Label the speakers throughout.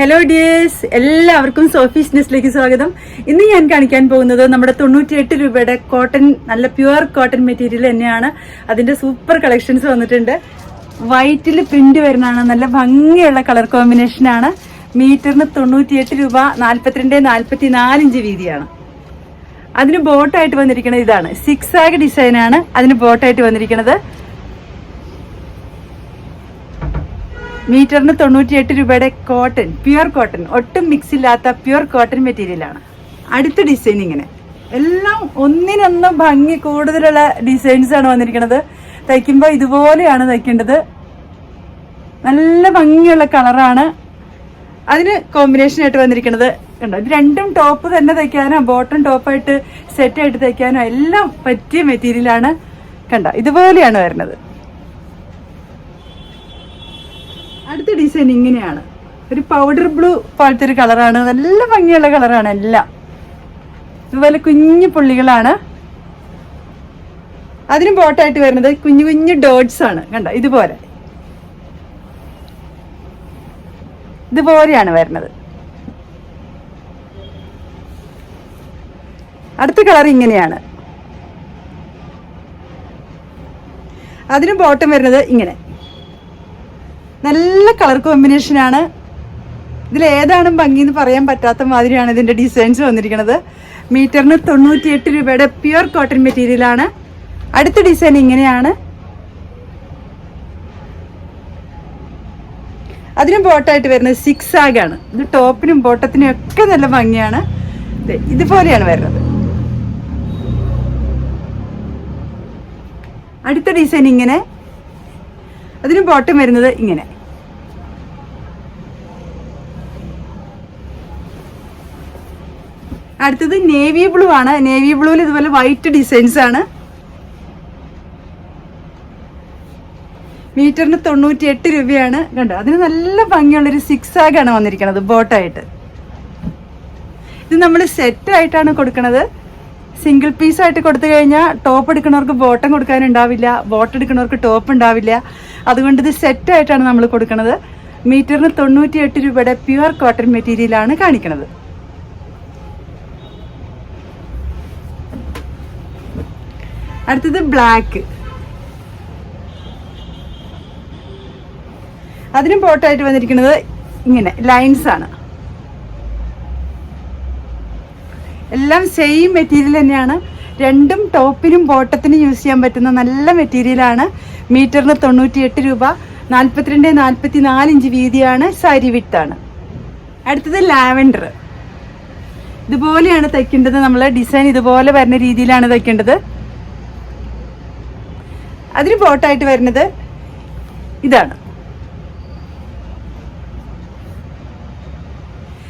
Speaker 1: Hello dears എല്ലാവർക്കും Sophie's ന്യൂസിലേക്ക് സ്വാഗതം. ഇന്ന് ഞാൻ കാണിക്കാൻ പോകുന്നത് നമ്മുടെ തൊണ്ണൂറ്റിയെട്ട് രൂപയുടെ കോട്ടൺ നല്ല പ്യുവർ കോട്ടൺ മെറ്റീരിയൽ തന്നെയാണ്. അതിന്റെ സൂപ്പർ കളക്ഷൻസ് വന്നിട്ടുണ്ട്. വൈറ്റിൽ പ്രിന്റ് വരുന്നതാണ്. നല്ല ഭംഗിയുള്ള കളർ കോമ്പിനേഷൻ ആണ്. മീറ്ററിന് തൊണ്ണൂറ്റിയെട്ട് രൂപ നാൽപ്പത്തിരണ്ട് നാൽപ്പത്തി നാല് ഇഞ്ച് വീതിയാണ്. അതിന് ബോട്ടായിട്ട് വന്നിരിക്കുന്നത് ഇതാണ്. സിക്സ് ആഗ് ഡിസൈനാണ് അതിന് ബോട്ടായിട്ട് വന്നിരിക്കുന്നത്. മീറ്ററിന് തൊണ്ണൂറ്റിയെട്ട് രൂപയുടെ കോട്ടൺ പ്യുവർ കോട്ടൺ ഒട്ടും മിക്സ് ഇല്ലാത്ത പ്യുവർ കോട്ടൺ മെറ്റീരിയലാണ് അടുത്ത ഡിസൈൻ ഇങ്ങനെ. എല്ലാം ഒന്നിനൊന്നും ഭംഗി കൂടുതലുള്ള ഡിസൈൻസ് ആണ് വന്നിരിക്കുന്നത്. തയ്ക്കുമ്പോൾ ഇതുപോലെയാണ് തയ്ക്കേണ്ടത്. നല്ല ഭംഗിയുള്ള കളറാണ് അതിന് കോമ്പിനേഷൻ ആയിട്ട് വന്നിരിക്കുന്നത്. കണ്ടോ? ഇത് രണ്ടും ടോപ്പ് തന്നെ തയ്ക്കാനോ ബോട്ടം ടോപ്പായിട്ട് സെറ്റായിട്ട് തയ്ക്കാനോ എല്ലാം പറ്റിയ മെറ്റീരിയലാണ് കണ്ടോ? ഇതുപോലെയാണ് വരുന്നത്. അടുത്ത ഡിസൈൻ ഇങ്ങനെയാണ്. ഒരു പൗഡർ ബ്ലൂ പോലത്തെ ഒരു കളറാണ് നല്ല ഭംഗിയുള്ള കളറാണ് എല്ലാം. ഇതുപോലെ കുഞ്ഞു പുള്ളികളാണ്. അതിന് ബോട്ടായിട്ട് വരുന്നത് കുഞ്ഞു കുഞ്ഞു ഡോട്ട്സ് ആണ്. കണ്ടോ? ഇതുപോലെ. ഇതുപോലെയാണ് വരുന്നത്. അടുത്ത കളർ ഇങ്ങനെയാണ്. അതിന് ബോട്ടം വരുന്നത് ഇങ്ങനെ. നല്ല കളർ കോമ്പിനേഷനാണ് ഇതിൽ ഏതാണ് ഭംഗി എന്ന് പറയാൻ പറ്റാത്ത മാതിരിയാണ് ഇതിന്റെ ഡിസൈൻസ് വന്നിരിക്കുന്നത്. മീറ്ററിന് തൊണ്ണൂറ്റിയെട്ട് രൂപയുടെ പ്യുവർ കോട്ടൺ മെറ്റീരിയലാണ് അടുത്ത ഡിസൈൻ ഇങ്ങനെയാണ്. അതിനും ബോട്ടായിട്ട് വരുന്നത് സിക്സ് ആഗാണ് ഇത് ടോപ്പിനും ബോട്ടത്തിനും ഒക്കെ നല്ല ഭംഗിയാണ്. ഇതുപോലെയാണ് വരുന്നത്. അടുത്ത ഡിസൈൻ ഇങ്ങനെ. അതിന് ബോട്ടം വരുന്നത് ഇങ്ങനെ. അടുത്തത് നേവി ബ്ലൂ ആണ്. നേവി ബ്ലൂവിൽ ഇതുപോലെ വൈറ്റ് ഡിസൈൻസ് ആണ്. മീറ്ററിന് തൊണ്ണൂറ്റി എട്ട് രൂപയാണ്. കണ്ടോ? അതിന് നല്ല ഭംഗിയുള്ളൊരു സിക്സ് ആഗാണ് വന്നിരിക്കുന്നത് ബോട്ടായിട്ട് ഇത് നമ്മൾ സെറ്റായിട്ടാണ് കൊടുക്കുന്നത് സിംഗിൾ പീസ് ആയിട്ട് കൊടുത്തു കഴിഞ്ഞാൽ ടോപ്പ് എടുക്കുന്നവർക്ക് ബോട്ടം കൊടുക്കാനുണ്ടാവില്ല ബോട്ട് എടുക്കുന്നവർക്ക് ടോപ്പ് ഉണ്ടാവില്ല. അതുകൊണ്ട് ഇത് സെറ്റ് ആയിട്ടാണ് നമ്മൾ കൊടുക്കുന്നത്. മീറ്ററിന് തൊണ്ണൂറ്റി എട്ട് രൂപയുടെ പ്യുവർ കോട്ടൺ മെറ്റീരിയലാണ് കാണിക്കുന്നത് അടുത്തത് ബ്ലാക്ക് അതിനും ബോട്ടായിട്ട് വന്നിരിക്കുന്നത് ഇങ്ങനെ ലൈൻസ് ആണ്. എല്ലാം സെയിം മെറ്റീരിയൽ തന്നെയാണ്. രണ്ടും ടോപ്പിനും ബോട്ടത്തിനും യൂസ് ചെയ്യാൻ പറ്റുന്ന നല്ല മെറ്റീരിയലാണ് മീറ്ററിന് തൊണ്ണൂറ്റി എട്ട് രൂപ നാൽപ്പത്തിരണ്ട് നാൽപ്പത്തി നാല് ഇഞ്ച് വീതിയാണ് സാരി വിട്ടാണ് അടുത്തത് ലാവൻഡർ. ഇതുപോലെയാണ് തയ്ക്കേണ്ടത്. നമ്മൾ ഡിസൈൻ ഇതുപോലെ വരുന്ന രീതിയിലാണ് തയ്ക്കേണ്ടത്. അതിന് ബോട്ടായിട്ട് വരുന്നത് ഇതാണ്.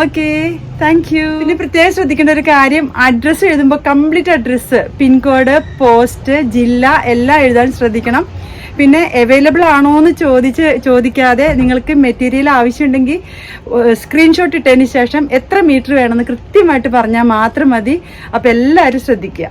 Speaker 1: ഓക്കെ താങ്ക് യു പിന്നെ പ്രത്യേകം ശ്രദ്ധിക്കേണ്ട ഒരു കാര്യം അഡ്രസ്സ് എഴുതുമ്പോൾ കംപ്ലീറ്റ് അഡ്രസ്സ് പിൻകോഡ് പോസ്റ്റ് ജില്ല എല്ലാം എഴുതാൻ ശ്രദ്ധിക്കണം. പിന്നെ അവൈലബിൾ ആണോ എന്ന് ചോദിച്ച് ചോദിക്കാതെ നിങ്ങൾക്ക് മെറ്റീരിയൽ ആവശ്യമുണ്ടെങ്കിൽ സ്ക്രീൻഷോട്ട് ഇട്ടതിന് ശേഷം എത്ര മീറ്റർ വേണമെന്ന് കൃത്യമായിട്ട് പറഞ്ഞാൽ മാത്രം മതി. അപ്പോൾ എല്ലാവരും ശ്രദ്ധിക്കുക.